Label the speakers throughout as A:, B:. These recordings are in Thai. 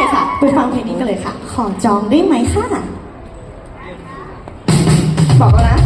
A: คค่ะ ไปฟังเพลงนี้กันเลยค่ะ ขอจองได้ไหมคะบอกแล้วนะ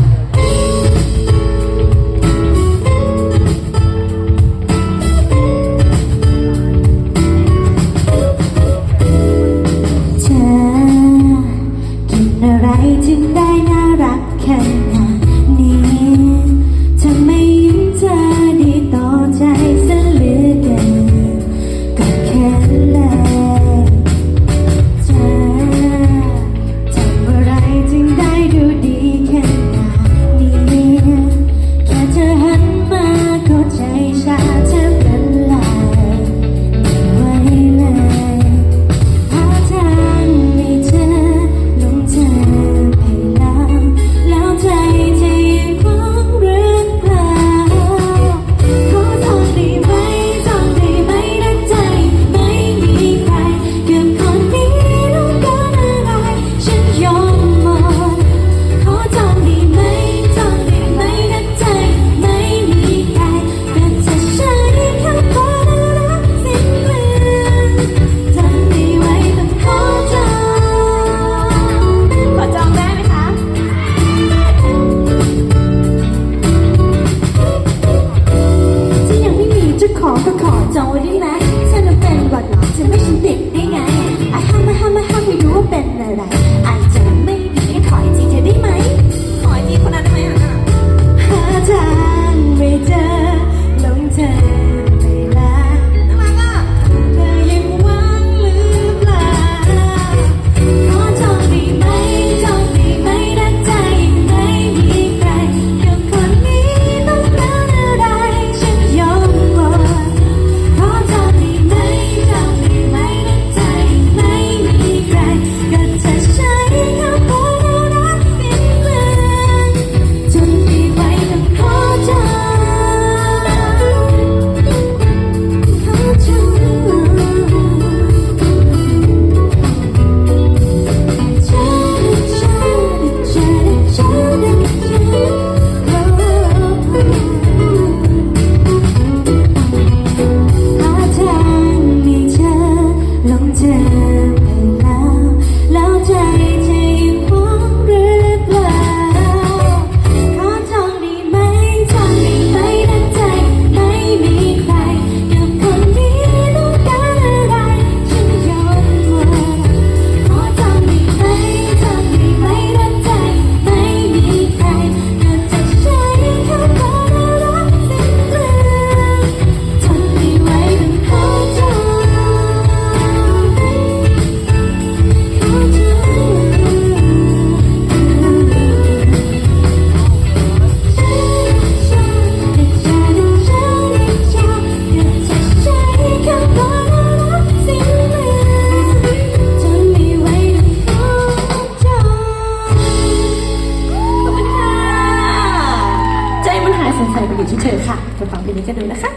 B: บิลลี่กันดูนะคะ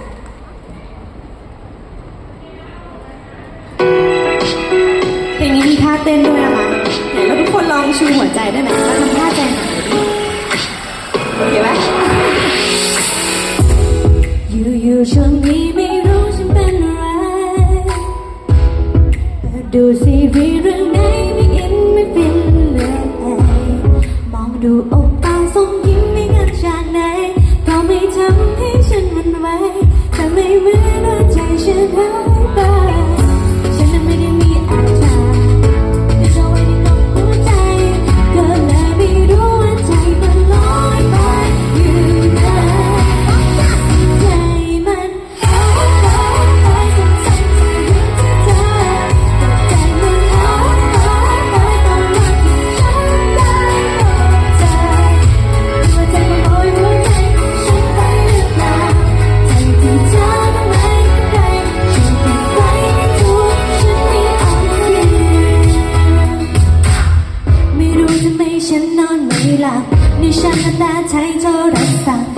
B: เพลงนี้มีท่าเต้นด้ว
A: ยนะคะไหนเราทุกคนลองชูหัวใจได้ไหมแล้วทำท่าใจหายโอเคไหม
B: อยู่ๆช่วงนี้ไม่รู้ฉันเป็นอะไรแต่ดูซีรีส์เรื่องไหนไม่อินไม่ฟินเลยมองดูอกตาทรงยิ้มไม่งานจากไหน ไม่ทำให้ฉันวุ่นวแต่ไม่เหมือนว่าใจฉันหาย 下那大才走了散。